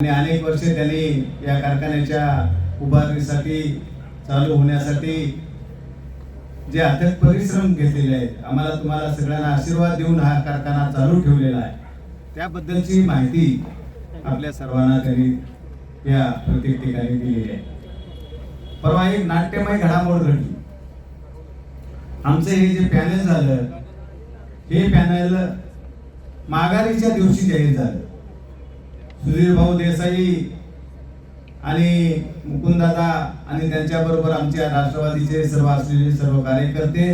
आणि अनेक वर्षे त्यांनी या कारखान्याच्या उभारणीसाठी चालू होण्यासाठी जे अथक परिश्रम घेतलेले आहेत आम्हाला तुम्हाला सगळ्यांना आशीर्वाद देऊन हा कारखाना चालू ठेवलेला आहे. त्याबद्दलची माहिती आपल्या सर्वांना त्यांनी या प्रत्येक ठिकाणी दिलेली आहे. परवा एक नाट्यमय घडामोड घडली. आमचं हे जे पॅनल झालं हे पॅनल माघारीच्या दिवशी जाहीर झालं. सुधीर भाऊ देसाई आणि मुकुंददादा आणि त्यांच्याबरोबर आमच्या राष्ट्रवादीचे सर्व असलेले सर्व कार्यकर्ते.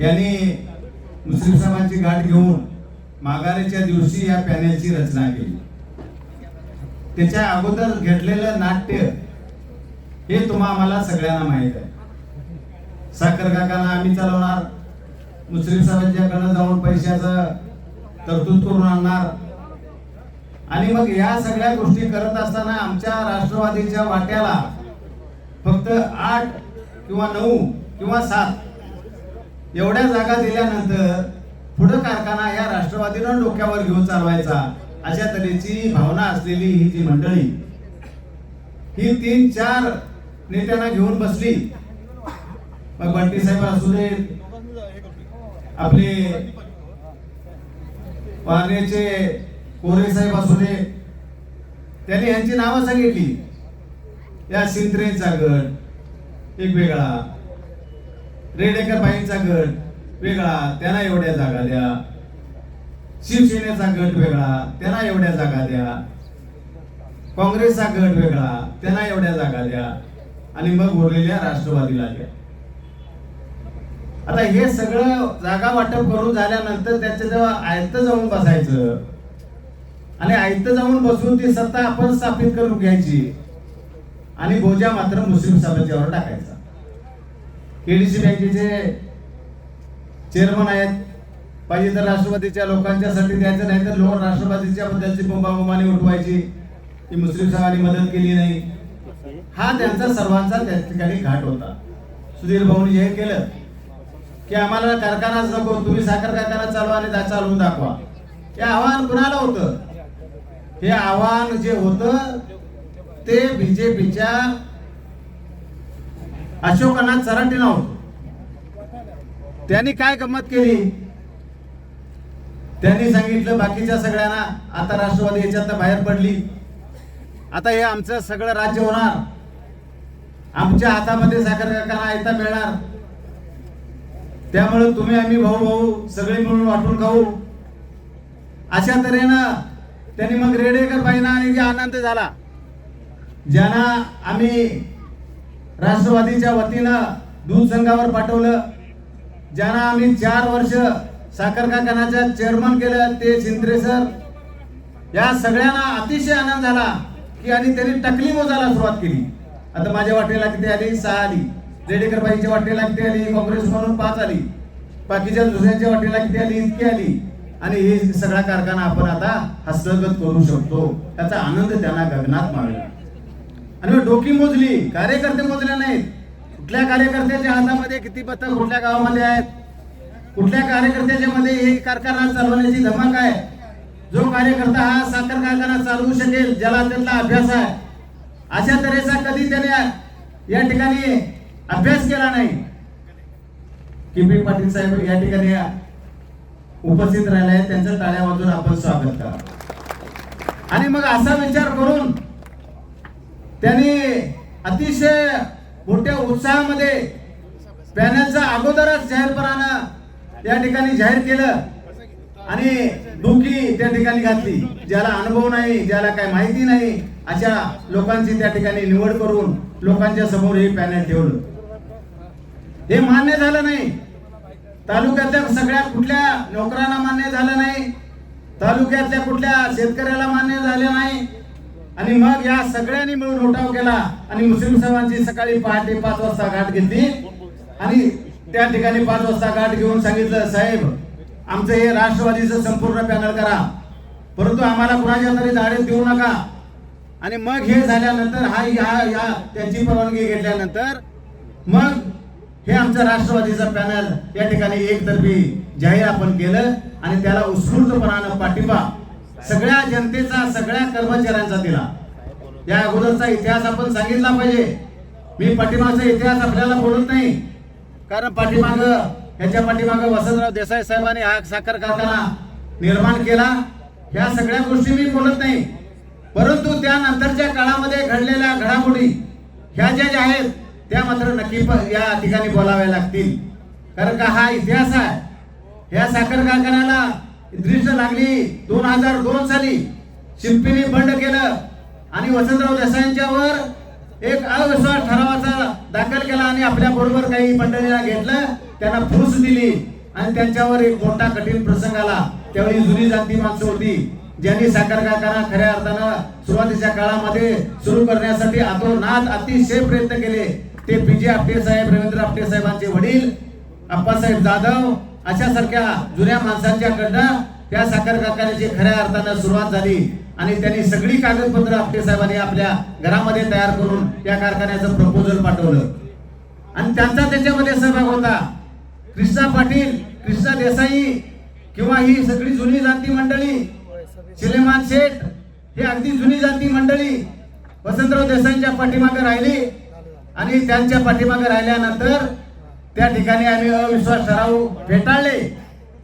यांनी मुस्लिम समाजाची गाठ घेऊन माघारीच्या दिवशी या पॅनेलची रचना केली. त्याच्या अगोदर घेतलेलं नाट्य हे तुम्हा आम्हाला सगळ्यांना माहीत आहे. साखर काकांना आम्ही चालवणार मुस्लिम समाजाकडनं जाऊन पैशाचं तरतूद करून आणणार. आणि मग या सगळ्या गोष्टी करत असताना आमच्या राष्ट्रवादीच्या वाट्याला फक्त आठ किंवा नऊ किंवा सात एवढ्या जागा दिल्यानंतर पुढं कारखाना या राष्ट्रवादीनं डोक्यावर घेऊन चालवायचा अशा तऱ्हेची भावना असलेली ही जी मंडळी ही तीन चार नेत्यांना घेऊन बसली. मग बंटी साहेब असू दे आपले पाण्याचे कोरे साहेब असू दे त्यांनी यांची नावं सांगितली. या सिंत्रेचा गट एक वेगळा. रेडेकर बाईंचा गट वेगळा. त्यांना एवढ्या जागा द्या. शिवसेनेचा गट वेगळा त्यांना एवढ्या जागा द्या. काँग्रेसचा गट वेगळा त्यांना एवढ्या जागा द्या. आणि मग उरलेल्या राष्ट्रवादीला द्या. आता हे सगळं जागा वाटप करून झाल्यानंतर त्याच्या जेव्हा आयत जाऊन बसायचं आणि आयत जाऊन बसून ती सत्ता आपण स्थापित करून घ्यायची आणि बोजा मात्र मुस्लिम समाजावर टाकायचा. केडीसी बँकेचे चेअरमन आहेत पाहिजे तर राष्ट्रवादीच्या लोकांच्यासाठी द्यायचं नाही तर लोक राष्ट्रवादीच्या बद्दलची बोंबाबोंबाने उठवायची की मुस्लिम समाजाने मदत केली नाही. हा त्यांचा सर्वांचा त्या ठिकाणी घाट होता. सुधीर भाऊनी हे केलं. की आम्हाला कारखानाच नको तुम्ही साखर कारखाना चालवा आणि दा- चालवून दाखवा. हे आव्हान कुणाला होतं? हे आव्हान जे होतं ते बीजेपीच्या अशोकनाथ चराटीला होत त्यांनी काय गंमत केली? त्यांनी सांगितलं बाकीच्या सगळ्यांना आता राष्ट्रवादी याच्यात बाहेर पडली. आता हे आमचं सगळं राज्य होणार. आमच्या हातामध्ये साखर कारखाना आयता मिळणार. त्यामुळे तुम्ही आम्ही भाऊ भाऊ सगळे मिळून वाटून खाऊ. अशा तऱ्हेनं त्यांनी मग रेडेकर बाईंना आणि जे आनंद झाला ज्यांना आम्ही राष्ट्रवादीच्या वतीनं दूध संघावर पाठवलं ज्यांना आम्ही चार वर्ष साखर कारखान्याच्या चेअरमन केलं ते शिंत्रे सर या सगळ्यांना अतिशय आनंद झाला की आणि त्यांनी टकली मोजायला सुरुवात केली. आता माझ्या वाटेला किती आली? सहा आली. रेडेकर बाईच्या वाटेला किती आली काँग्रेस म्हणून पाच आली. बाकीच्या दुसऱ्यांच्या वाटेला किती आली इतकी आली. आणि हे सगळा कारखाना आपण आता हस्तगत करू शकतो. त्याचा आनंद त्यांना गगनात मारला. आणि डोकी मोजली कार्यकर्ते मोजले नाहीत. कुठल्या कार्यकर्त्याच्या हातामध्ये किती पथक कुठल्या गावामध्ये आहेत? कुठल्या कार्यकर्त्याच्या मध्ये हे कारखाना चालवण्याची धमक आहे? जो कार्यकर्ता हा साखर कारखाना चालवू शकेल ज्याला त्यातला अभ्यास आहे. अशा तऱ्हेचा कधी त्याने या ठिकाणी अभ्यास केला नाही. किपी पाटील साहेब या ठिकाणी उपस्थित राहिले आहेत. त्यांचं टाळ्या वाजून आपण स्वागत करा. आणि मग असा विचार करून त्यांनी अतिशय मोठ्या उत्साहामध्ये पॅनलचा अगोदरच जाहीरपणानं या ठिकाणी जाहीर केलं आणि डोकी त्या ठिकाणी घातली. ज्याला अनुभव नाही ज्याला काय माहिती नाही अशा लोकांची त्या ठिकाणी निवड करून लोकांच्या समोर हे पॅनल ठेवलं. हे मान्य झालं नाही. तालुक्यातल्या सगळ्या कुठल्या नोकरांना मान्य झालं नाही तालुक्यातल्या कुठल्या शेतकऱ्याला मान्य झालं नाही आणि मग या सगळ्यांनी मिळून उठाव केला आणि मुस्लिम साहेबांची सकाळी पहाटे पाच वाजता गाठ घेतली आणि त्या ठिकाणी पाच वाजता गाठ घेऊन सांगितलं साहेब आमचं हे राष्ट्रवादीचं संपूर्ण पॅनल करा. परंतु आम्हाला कुणाच्या तरी धाडे देऊ नका. आणि मग हे झाल्यानंतर हा या त्यांची परवानगी घेतल्यानंतर मग हे आमचं राष्ट्रवादीचं पॅनल या ठिकाणी एकतर्फी जाहीर आपण केलं आणि त्याला उत्स्फूर्तपणानं पाठिंबा सगळ्या जनतेचा सगळ्या कर्मचाऱ्यांचा दिला. या अगोदरचा इतिहास आपण सांगितला पाहिजे. मी पाठिंबाचा इतिहास आपल्याला बोलत नाही. कारण पाठीमाग ह्याच्या पाठीमाग वसंतराव देसाई साहेबांनी हा साखर कारखाना निर्माण केला. ह्या सगळ्या गोष्टी मी बोलत नाही. परंतु त्यानंतरच्या काळामध्ये घडलेल्या घडामोडी ह्या ज्या ज्या आहेत त्या मात्र नक्की पण या ठिकाणी बोलाव्या लागतील. कारण का हा इतिहास आहे. ह्या साखर कारखान्याला दृष्ट लागली दोन हजार दोन साली. शिंपीने बंड केलं. आणि वसंतराव देसाईंच्यावर एक अविश्वास ठरावाचा दाखल केला आणि आपल्या बरोबर काही मंडळीला घेतलं. त्यांना फूस दिली. आणि त्यांच्यावर एक मोठा कठीण प्रसंग आला. त्यावेळी जुनी जाती माणसं होती. ज्यांनी साखर कारखाना खऱ्या अर्थानं सुरुवातीच्या काळामध्ये सुरू करण्यासाठी अतोनात अतिशय प्रयत्न केले. ते पी जे आपटे साहेब रवींद्र आपटे साहेबांचे वडील अप्पासाहेब जाधव अशा सारख्या जुन्या माणसांच्याकडनं त्या साखर कारखान्याची खऱ्या अर्थानं सुरुवात झाली. आणि त्यांनी सगळी कागदपत्र आपटे साहेबांनी आपल्या घरामध्ये तयार करून त्या कारखान्याचं प्रपोजल पाठवलं. आणि त्यांचा त्याच्यामध्ये सहभाग होता. कृष्णा पाटील कृष्णा देसाई किंवा ही सगळी जुनी जाती मंडळी शिलेमान शेठ हे अगदी जुनी जाती मंडळी वसंतराव देसाईंच्या पाठीमागे राहिली. आणि त्यांच्या पाठीमागे राहिल्यानंतर त्या ठिकाणी आम्ही अविश्वास ठराव फेटाळले.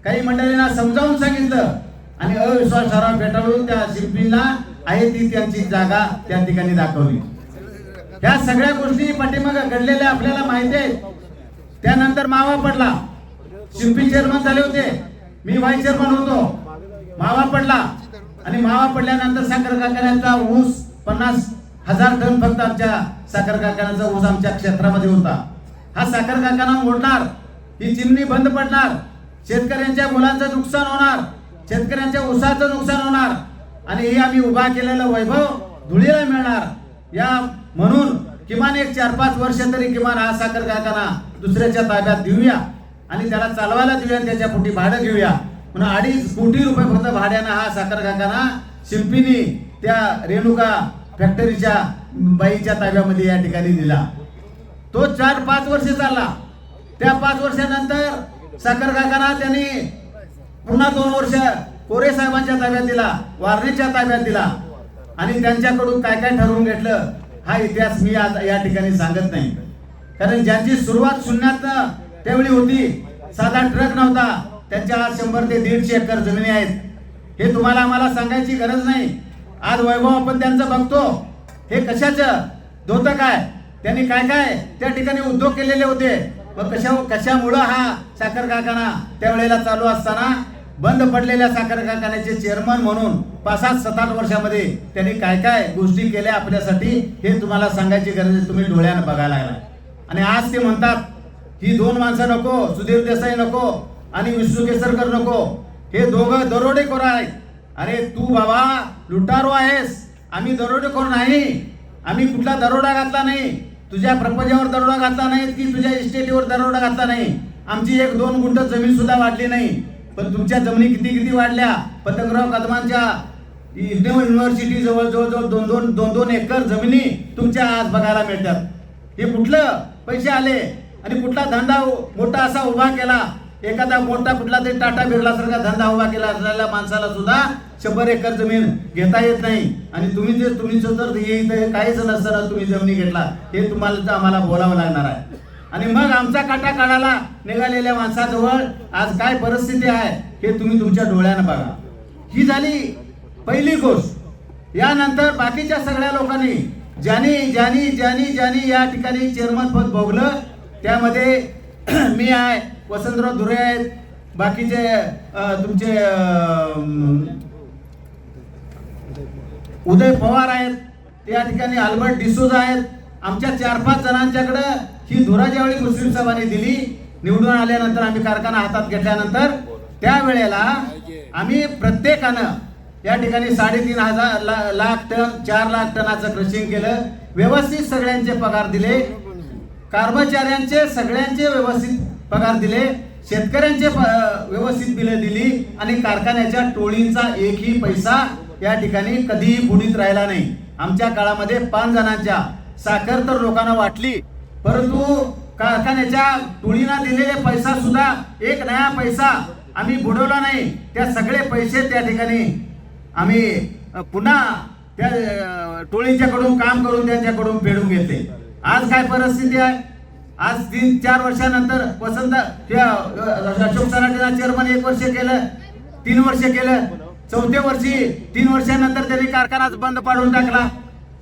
काही मंडळींना समजावून सांगितलं आणि अविश्वास ठराव फेटाळून त्या शिल्पींना आहे ती त्यांची जागा त्या ठिकाणी दाखवली. ह्या सगळ्या गोष्टी पाठीमागे घडलेल्या आपल्याला माहिती आहेत. त्यानंतर मावा पडला. शिल्पी चेअरमन झाले होते. मी व्हाईस चेअरमन होतो. मावा पडला. आणि मावा पडल्यानंतर साखर कारखान्याचा ऊस पन्नास हजार टन फक्त आमच्या साखर कारखान्याचा ऊस आमच्या क्षेत्रामध्ये होता. हा साखर कारखाना मोडणार ही चिमणी बंद पडणार शेतकऱ्यांच्या मुलांचं नुकसान होणार शेतकऱ्यांच्या ऊसाचं नुकसान होणार आणि हे आम्ही उभा केलेलं वैभव धुळीला मिळणार. या म्हणून किमान एक चार पाच वर्ष तरी किमान हा साखर कारखाना दुसऱ्याच्या ताब्यात देऊया आणि त्याला चालवायला देऊया त्याच्या पोटी भाडं घेऊया. म्हणून अडीच कोटी रुपये फक्त भाड्यानं हा साखर कारखाना शिल्पीनी त्या रेणुका फॅक्टरीच्या बाईच्या ताब्यामध्ये या ठिकाणी दिला. तो चार पाच वर्ष चालला. त्या पाच वर्षानंतर साखर कारखाना त्यांनी पुन्हा दोन वर्ष कोरे साहेबांच्या ताब्यात दिला वारणेच्या ताब्यात दिला. आणि त्यांच्याकडून काय काय ठरवून घेतलं हा इतिहास मी आज या ठिकाणी सांगत नाही. कारण ज्यांची सुरुवात शून्यात त्यावेळी होती साधा ट्रक नव्हता त्यांच्या आज शंभर ते दीडशे एकर जमिनी आहेत. हे तुम्हाला आम्हाला सांगायची गरज नाही. आज वैभव आपण त्यांचं बघतो. हे कशाचं? धोतं काय? त्यांनी काय काय? त्या ठिकाणी उद्योग केलेले होते. मग कशा कशामुळं हा साखर कारखाना त्यावेळेला चालू असताना बंद पडलेल्या साखर कारखान्याचे चेअरमन म्हणून पाच सात सात आठ वर्षामध्ये त्यांनी काय काय गोष्टी केल्या आपल्यासाठी हे तुम्हाला सांगायची गरज आहे. तुम्ही डोळ्यानं बघायला लागला आणि आज ते म्हणतात ही दोन माणसं नको सुधीर देसाई नको आणि विष्णू केसरकर नको. हे दोघं दरोडेखोर आहेत. अरे तू बाबा लुटारो आहेस. आम्ही दरोडेखोर नाही. आम्ही कुठला दरोडा घातला नाही. तुझ्या प्रपंचावर दरोडा घातला नाही की तुझ्या इस्टेटीवर दरोडा घातला नाही. आमची एक दोन गुंठ जमीन सुद्धा वाढली नाही. पण तुमच्या जमिनी किती किती वाढल्या? पतंगराव कदमांच्या इंडियन युनिव्हर्सिटी जवळ जवळ जवळ दोन दोन दोन दोन एकर जमिनी तुमच्या आज बघायला मिळतात. हे कुठलं? पैसे आले. आणि कुठला धंदा मोठा असा उभा केला. एखादा मोठा कुठला तरी टाटा बिरलासारखा धंदा उभा केला असलेल्या माणसाला सुद्धा शंभर एकर जमीन घेता येत नाही. आणि तुम्ही जे तुम्ही जर हे इथं काहीच नसताना तुम्ही जमिनी घेतला हे तुम्हाला तर आम्हाला बोलावं लागणार आहे. आणि मग आमचा काटा काढायला निघालेल्या माणसाजवळ आज काय परिस्थिती आहे हे तुम्ही तुमच्या डोळ्यानं बघा. ही झाली पहिली गोष्ट. यानंतर बाकीच्या सगळ्या लोकांनी ज्यांनी ज्यांनी ज्यांनी ज्यांनी या ठिकाणी चेअरमन पद भोगलं त्यामध्ये मी आहे वसंतराव धुरे आहेत बाकीचे तुमचे उदय पवार आहेत त्या ठिकाणी अल्बर्ट डिसूज आहेत. आमच्या चार पाच जणांच्याकडं ही धुरा ज्यावेळी मुस्लिम सभाने दिली. निवडून आल्यानंतर आम्ही कारखाना हातात घेतल्यानंतर त्यावेळेला आम्ही प्रत्येकानं या ठिकाणी साडेतीन हजार ला- लाख टन चार लाख टनाचं क्रशिंग केलं. व्यवस्थित सगळ्यांचे पगार दिले. कर्मचाऱ्यांचे सगळ्यांचे व्यवस्थित पगार दिले शेतकऱ्यांचे व्यवस्थित बिलं दिली आणि कारखान्याच्या टोळींचा एकही पैसा या ठिकाणी कधीही बुडीत राहिला नाही. आमच्या काळामध्ये पाच जणांच्या साखर तर लोकांना वाटली परंतु कारखान्याच्या टोळींना दिलेले पैसा सुद्धा एक नया पैसा आम्ही बुडवला नाही. त्या सगळे पैसे त्या ठिकाणी आम्ही पुन्हा त्या टोळींच्याकडून काम करून त्यांच्याकडून फेडून घेतले. आज काय परिस्थिती आहे? आज तीन चार वर्षानंतर वसंत अशोक सराटेला चेअरमन एक वर्ष केलं तीन वर्ष केलं. चौथ्या वर्षी तीन वर्षानंतर त्यांनी कारखानाच बंद पाडून टाकला.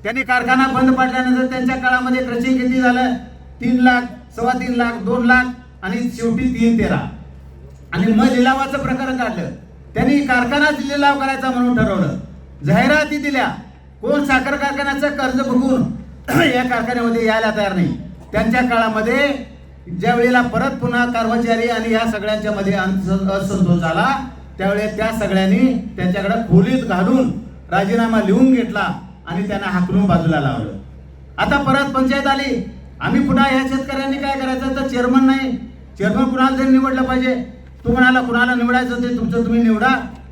त्यांनी कारखाना बंद पाडल्यानंतर त्यांच्या काळामध्ये क्रशिंग किती झालं? तीन लाख सव्वा तीन लाख दोन लाख आणि शेवटी तीन तेरा. आणि मग लिलावाचं प्रकरण काढलं. त्यांनी कारखानाच लिलाव करायचा म्हणून ठरवलं. जाहिराती दिल्या. कोण साखर कारखान्याचं कर्ज बघून या कारखान्यामध्ये यायला तयार नाही. त्यांच्या काळामध्ये ज्या वेळेला परत पुन्हा कर्मचारी आणि या सगळ्यांच्या मध्ये असंतोष झाला त्यावेळेस त्या सगळ्यांनी त्यांच्याकडे खोलीत घालून राजीनामा लिहून घेतला आणि त्यांना हाकलून बाजूला लावलं. आता परत पंचायत आली. आम्ही पुन्हा या शेतकऱ्यांनी काय करायचं? तर चेअरमन नाही. चेअरमन कुणाला तरी निवडलं पाहिजे. तू म्हणाला कुणाला निवडायचं ते तुमचं तुम्ही निवडा.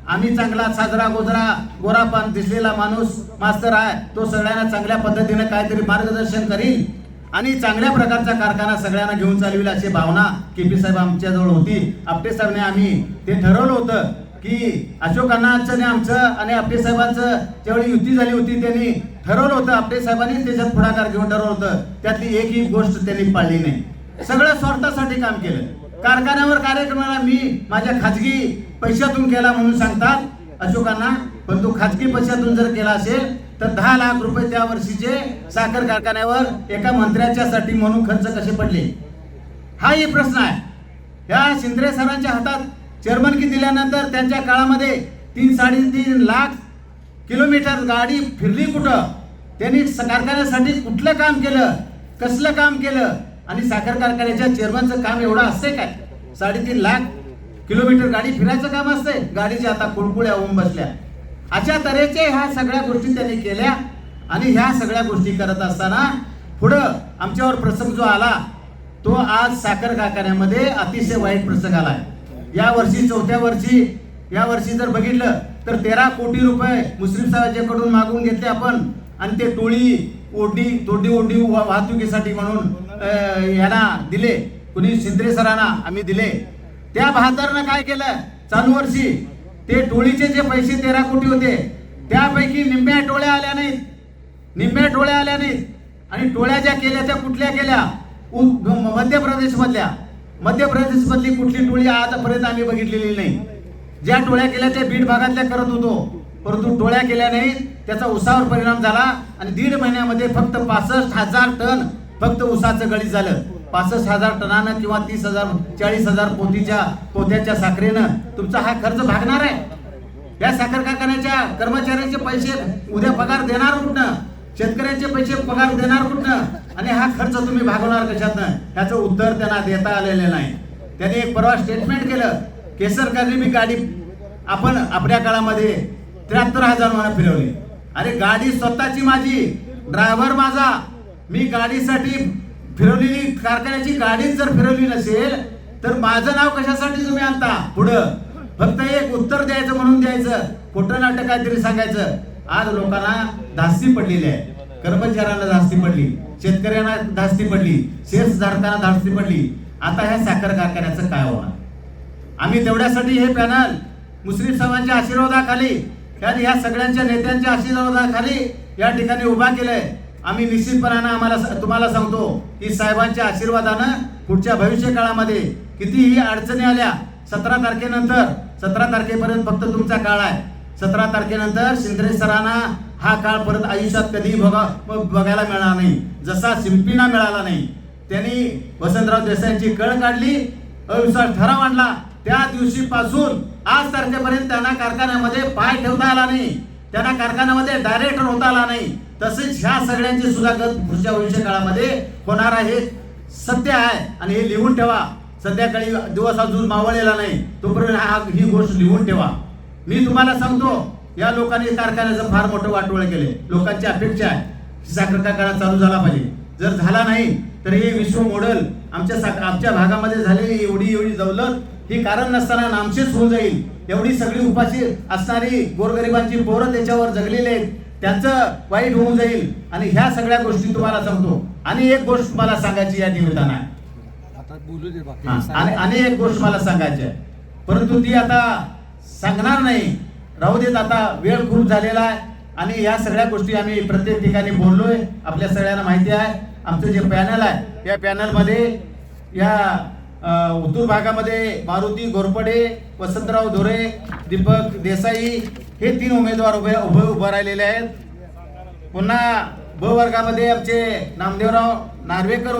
आम्ही चांगला साजरा गोजरा गोरापान दिसलेला माणूस मास्तर आहे तो सगळ्यांना चांगल्या पद्धतीने काहीतरी मार्गदर्शन करील. आणि चांगल्या प्रकारचा कारखाना सगळ्यांना घेऊन चालविला अशी भावना केपी साहेब आमच्याजवळ होती. आपटे साहेबने आम्ही ते ठरवलं होतं की अशोकांनाचं आणि आमचं आणि आपटे साहेबांचं ज्यावेळी युती झाली होती त्यांनी ठरवलं होतं. आपटे साहेबांनी त्याच्यात पुढाकार घेऊन ठरवलं होतं. त्यातली एकही गोष्ट त्यांनी पाळली नाही. सगळं स्वार्थासाठी काम केलं. कारखान्यावर कार्यक्रमाला मी माझ्या खाजगी पैशातून केला म्हणून सांगतात अशोकांना. पण तो खाजगी पैशातून जर केला असेल तर दहा लाख रुपये त्या वर्षीचे साखर कारखान्यावर एका मंत्र्याच्या साठी म्हणून खर्च कसे पडले? हाही प्रश्न आहे. ह्या शिंदे सरांच्या हातात चेअरमनकी दिल्यानंतर त्यांच्या काळामध्ये तीन साडेतीन लाख किलोमीटर गाडी फिरली कुठं? त्यांनी कारखान्यासाठी कुठलं काम केलं? कसलं काम केलं? आणि साखर कारखान्याच्या चेअरमनचं काम एवढं असते काय? साडेतीन लाख किलोमीटर गाडी फिरायचं काम असते गाडीच्या आता कुळकुळ्या होऊन बसल्या. अशा तऱ्हेचे ह्या सगळ्या गोष्टी त्यांनी केल्या आणि ह्या सगळ्या गोष्टी करत असताना पुढं आमच्यावर प्रसंग जो आला तो आज साखर कारखान्यामध्ये अतिशय वाईट प्रसंग आलाय. या वर्षी चौथ्या वर्षी या वर्षी जर बघितलं तर तेरा कोटी रुपये मुस्लिम समाजाकडून मागून घेतले आपण. आणि ते टोळी ओढी तोडी ओढी वा- वाहतुकीसाठी म्हणून यांना दिले. कुणी शिंदे सरांना आम्ही दिले. त्या बहादरनं काय केलं? चालू वर्षी ते टोळीचे जे पैसे तेरा कोटी होते त्यापैकी निम्म्या टोळ्या आल्या नाहीत. निम्म्या टोळ्या आल्या नाहीत. आणि टोळ्या ज्या केल्या त्या कुठल्या केल्या? उ- मध्य प्रदेशमधल्या मध्य प्रदेशमधली कुठली टोळी आजपर्यंत आम्ही बघितलेली नाही. ज्या टोळ्या केल्या त्या बीड भागातल्या करत होतो. परंतु टोळ्या केल्या नाहीत. त्याचा उसावर परिणाम झाला आणि दीड महिन्यामध्ये फक्त पासष्ट हजार टन फक्त उसाचं गळीत झालं. पासष्ट हजार टनानं किंवा तीस हजार चाळीस हजार पोतीच्या पोत्याच्या साखरेनं तुमचा हा खर्च भागणार आहे. या साखर कारखान्याच्या कर्मचाऱ्यांचे पैसे उद्या पगार देणार कुठनं? शेतकऱ्यांचे पैसे पगार देणार कुठनं? आणि हा खर्च तुम्ही भागवणार कशातनं? ह्याचं उत्तर त्यांना देता आलेलं नाही. त्यांनी एक परवा स्टेटमेंट केलं केसरकरने मी गाडी आपण आपल्या काळामध्ये त्र्याहत्तर हजार मला फिरवली. अरे गाडी स्वतःची माझी ड्रायव्हर माझा. मी गाडीसाठी फिरवलेली कारखान्याची गाडीच जर फिरवली नसेल तर माझं नाव कशासाठी तुम्ही आणता? पुढं. फक्त एक उत्तर द्यायचं म्हणून द्यायचं. कुठं नाटक काहीतरी सांगायचं. आज लोकांना धास्ती पडलेली आहे. कर्मचाऱ्यांना धास्ती पडली. शेतकऱ्यांना धास्ती पडली. शेअर्स धारकांना धास्ती पडली. आता ह्या साखर कारखान्याचं काय होणार? आम्ही तेवढ्यासाठी हे पॅनल मुस्लिम साहेबांच्या आशीर्वादाखाली आणि ह्या सगळ्यांच्या नेत्यांच्या आशीर्वादाखाली या ठिकाणी उभा केलंय. आम्ही निश्चितपणानं आम्हाला तुम्हाला सांगतो की साहेबांच्या आशीर्वादानं पुढच्या भविष्य काळामध्ये कितीही अडचणी आल्या सतरा तारखेनंतर सतरा तारखेपर्यंत फक्त तुमचा काळ आहे. सतरा तारखेनंतर शिंदे सरांना हा काळ परत आयुष्यात कधीही बघा बघायला मिळणार नाही. जसा शिंपीना मिळाला नाही त्यांनी वसंतराव देसाईंची कळ काढली अविश्वास ठराव आणला. त्या दिवशीपासून आज तारखेपर्यंत त्यांना कारखान्यामध्ये पाय ठेवता आला नाही. त्यांना कारखान्यामध्ये डायरेक्टर होता आला नाही. तसेच ह्या सगळ्यांची सुद्धा गत पुढच्या भविष्य काळामध्ये होणार आहे. सत्य आहे. आणि हे लिहून ठेवा. संध्याकाळी दिवस अजून मावळलेला नाही. तोपर्यंत हा ही गोष्ट लिहून ठेवा. मी तुम्हाला सांगतो या लोकांनी कारखान्याचं फार मोठं वाटोळ केले लोकांची अपेक्षा आहे की साखर कारखाना चालू झाला पाहिजे. जर झाला नाही तर हे विश्व मॉडेल आमच्या साख- आमच्या भागामध्ये झालेली एवढी एवढी दौलत ही कारण नसताना नामशेष होऊन जाईल. एवढी सगळी उपाशी असणारी गोरगरिबांची पोरं त्याच्यावर जगलेले आहेत. त्यांचं वाईट होऊन जाईल. आणि ह्या सगळ्या गोष्टी तुम्हाला सांगतो. आणि एक गोष्ट तुम्हाला सांगायची या निमित्तानं. आहे. आणि आणि एक गोष्ट मला सांगायची आहे. परंतु ती आता सांगणार नाही. राहू देत आता वेळ खूप झालेला आहे. आणि या सगळ्या गोष्टी आम्ही प्रत्येक ठिकाणी बोललोय. आपल्या सगळ्यांना माहिती आहे. आमचं जे पॅनल आहे या पॅनलमध्ये या उत्तूर भागामध्ये मारुती घोरपडे वसंतराव धोरे दीपक देसाई हे तीन उमेदवार उभे उभे उभं राहिलेले आहेत. पुन्हा ब वर्गामध्ये आमचे नामदेवराव नार्वेकर